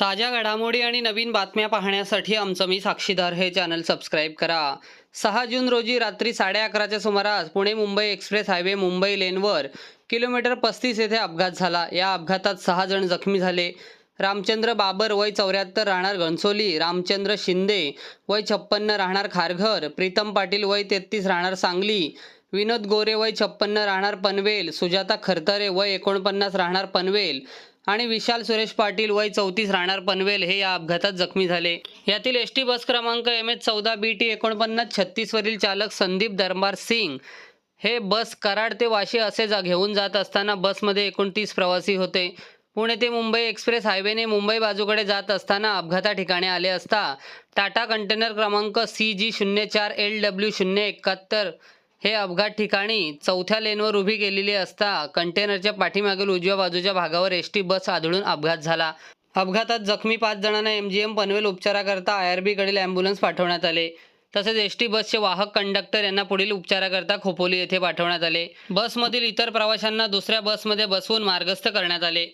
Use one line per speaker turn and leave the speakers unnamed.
ताज्या घडामोडी आणि नवीन बातम्या पाहण्यासाठी आमचं मी साक्षीदार हे चॅनल सबस्क्राईब करा. सहा जून रोजी रात्री साडे अकराच्या सुमारास पुणे मुंबई एक्सप्रेस हायवे मुंबई लेनवर किलोमीटर पस्तीस येथे अपघात झाला. या अपघातात सहा जण जखमी झाले. रामचंद्र बाबर वय चौऱ्याहत्तर राहणार घनसोली रामचंद्र शिंदे वय छप्पन्न राहणार खारघर प्रीतम पाटील वय तेहतीस राहणार सांगली विनोद गोरे वय छप्पन्न राहणार पनवेल सुजाता खरतरे वय एकोणपन्नास राहणार पनवेल आणि विशाल सुरेश पाटील वय चौतीस राहणार पनवेल. हे या अपघातात जखमी झाले. यातील एस टी बस क्रमांक एम एच चौदा बी टी एकोणपन्नास छत्तीसवरील चालक संदीप दरबार सिंग हे बस कराड ते वाशी असे जा घेऊन जात असताना बसमध्ये एकोणतीस प्रवासी होते. पुणे ते मुंबई एक्सप्रेस हायवेने मुंबई बाजूकडे जात असताना अपघाता ठिकाणी आले असता टाटा कंटेनर क्रमांक सी जी शून्य चार एल डब्ल्यू शून्य एकाहत्तर हे अपघात ठिकाणी चौथ्या लेनवर उभी केलेली असता कंटेनरच्या पाठीमागील उजव्या बाजूच्या भागावर एस टी बस आदळून अपघात झाला. अपघातात जखमी पाच जणांना एम जी एम पनवेल उपचाराकरता आय आर बीकडील ॲम्ब्युलन्स पाठवण्यात आले. तसेच एस टी बसचे वाहक कंडक्टर यांना पुढील उपचाराकरता खोपोली येथे पाठवण्यात आले. बसमधील इतर प्रवाशांना दुसऱ्या बसमध्ये बसवून मार्गस्थ करण्यात आले.